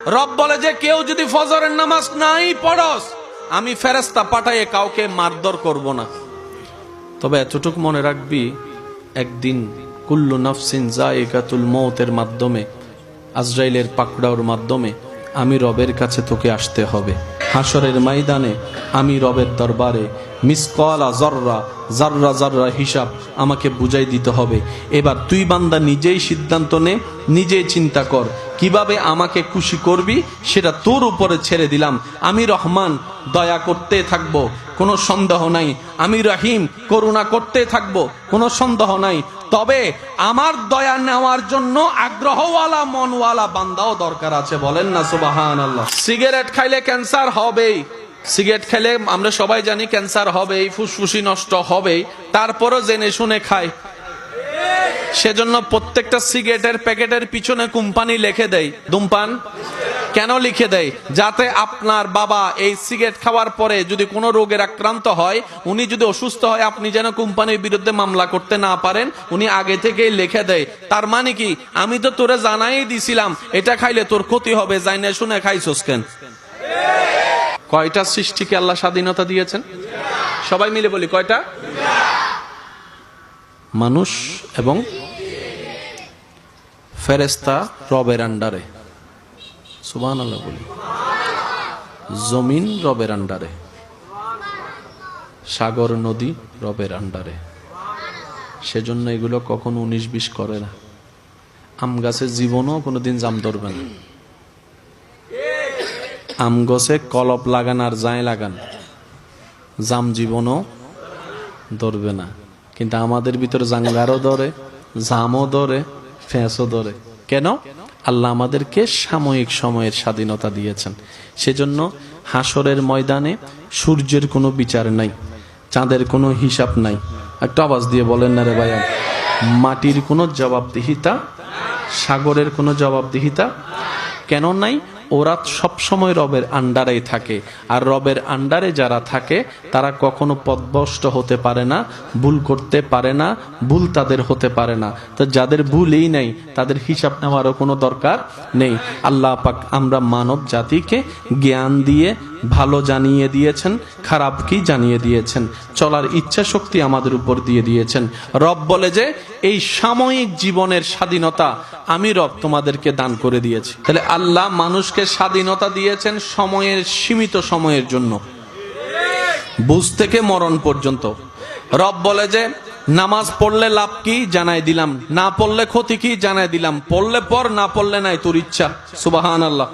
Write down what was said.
রব বলে যে কেউ যদি ফজরের নামাজ নাই পড়স, আমি ফেরেস্তা পাঠাইয়ে কাউকে মারধর করব না। তবে এতটুক মনে রাখবি, একদিন কুল্লু নফসিন জায়গাতুল মৌতের মাধ্যমে, আজরাইলের পাকড়াওর মাধ্যমে আমি রবের কাছে তোকে আসতে হবে। হাসরের ময়দানে আমি রবের দরবারে মিসকলা জর্রা জাররা জাররা হিসাব আমাকে বুঝাই দিতে হবে। এবার তুই বান্দা নিজেই সিদ্ধান্ত নে, নিজেই চিন্তা কর কীভাবে আমাকে খুশি করবি, সেটা তোর উপরে ছেড়ে দিলাম। আমি রহমান, দয়া করতে থাকব, কোনো সন্দেহ নাই। আমি রহিম, করুণা করতে থাকব, কোনো সন্দেহ নাই। তবে আমার দয়া নেওয়ার জন্য আগ্রহওয়ালা, মনওয়ালা বান্দাও দরকার আছে, বলেন না সুবাহান আল্লাহ সিগারেট খাইলে ক্যান্সার হবেই। সিগারেট খেলে আমরা সবাই জানি ক্যান্সার হবেই, ফুসফুসি নষ্ট হবেই। তারপরও জেনে শুনে খায়। সেজন্য প্রত্যেকটা সিগারেটের প্যাকেটের পিছনে কোম্পানি লিখে দেয়। ধূমপান কেন লিখে দেয়? যাতে আপনার বাবা এই সিগারেট খাওয়ার পরে যদি কোনো রোগের আক্রান্ত হয়, উনি যদি অসুস্থ হয়, আপনি যেন কোম্পানির বিরুদ্ধে মামলা করতে না পারেন, উনি আগে থেকেই লিখে দেয়। তার মানে কি? আমি তো তোরে জানাই দিছিলাম, এটা খাইলে তোর ক্ষতি হবে যাই না শুনে খাইছস কেন? কয়টা সৃষ্টিকে আল্লাহ স্বাধীনতা দিয়েছেন? সবাই মিলে বলি, কয়টা? মানুষ এবং ফেরেস্তা রবের আন্ডারে। সুবান আল্লাহ বলি। জমিন রবের আন্ডারে। সাগর, নদী রবের আন্ডারে। সেজন্য এগুলো কখনো উনিশ বিশ করে না। আম গাছের জীবনও কোনোদিন জাম ধরবে না। আম গাছে কলপ লাগান আর যায় লাগান, জাম জীবনও ধরবে না। কিন্তু আমাদের ভিতরে জাঙ্গারও ধরে, জামও ধরে ফ্যাঁসও ধরে। কেন? আল্লাহ আমাদেরকে সাময়িক সময়ের স্বাধীনতা দিয়েছেন। সেজন্য হাসরের ময়দানে সূর্যের কোনো বিচার নাই, চাঁদের কোনো হিসাব নাই। একটা আওয়াজ দিয়ে বলেন না রে ভাইয়া। মাটির কোনো জবাবদিহিতা, সাগরের কোনো জবাবদিহিতা কেন নাই? ওরা সবসময় রবের আন্ডারেই থাকে। আর রবের আন্ডারে যারা থাকে, তারা কখনো পদভষ্ট হতে পারে না, ভুল করতে পারে না, ভুল তাদের হতে পারে না। তো যাদের ভুলই নেই, তাদের হিসাব নেওয়ারও কোনো দরকার নেই। আল্লাহ পাক আমরা মানব জাতিকে জ্ঞান দিয়ে ভালো জানিয়ে দিয়েছেন, খারাপ কি জানিয়ে দিয়েছেন? চলার ইচ্ছা শক্তি আমাদের উপর দিয়ে দিয়েছেন। রব বলে যে, এই সাময়িক জীবনের স্বাধীনতা আমি রব তোমাদেরকে দান করে দিয়েছি। তাহলে আল্লাহ মানুষকে স্বাধীনতা দিয়েছেন সময়ের, সীমিত সময়ের জন্য। বুঝ থেকে মরণ পর্যন্ত। রব বলে যে, নামাজ পড়লে লাভ কি? জানাই দিলাম। না পড়লে ক্ষতি কি? জানাই দিলাম। পড়লে পর না পড়লে নাই, তোর ইচ্ছা। সুবাহান আল্লাহ